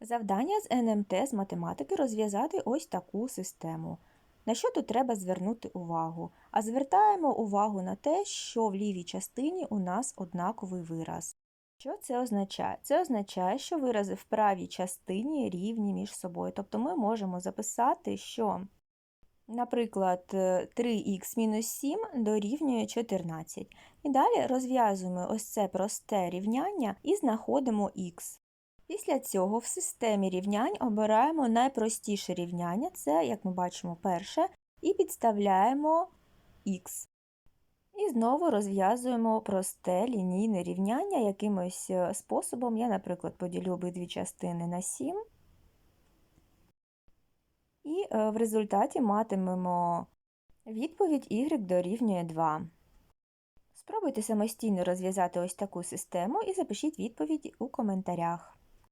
Завдання з НМТ з математики розв'язати ось таку систему. На що тут треба звернути увагу? А звертаємо увагу на те, що в лівій частині у нас однаковий вираз. Що це означає? Це означає, що вирази в правій частині рівні між собою. Тобто ми можемо записати, що, наприклад, е, 3х мінус 7 дорівнює 14. І далі розв'язуємо ось це просте рівняння і знаходимо х. Після цього в системі рівнянь обираємо найпростіше рівняння, це, як ми бачимо, перше, і підставляємо х. І знову розв'язуємо просте лінійне рівняння якимось е, способом. Я, наприклад, поділю обидві частини на 7. І е, в результаті матимемо відповідь y дорівнює 2. Спробуйте самостійно розв'язати ось таку систему і запишіть відповідь у коментарях.